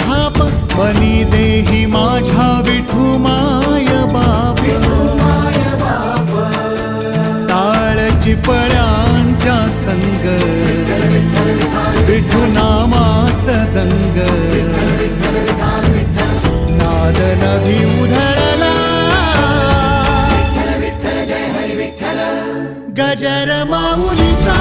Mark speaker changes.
Speaker 1: थाप मनी देही माझ्या विठू माय बाप. ताळ चिपळ्यांच्या संग विठू नामात दंग. नाद नदी उधळला. गजर माऊलीचा.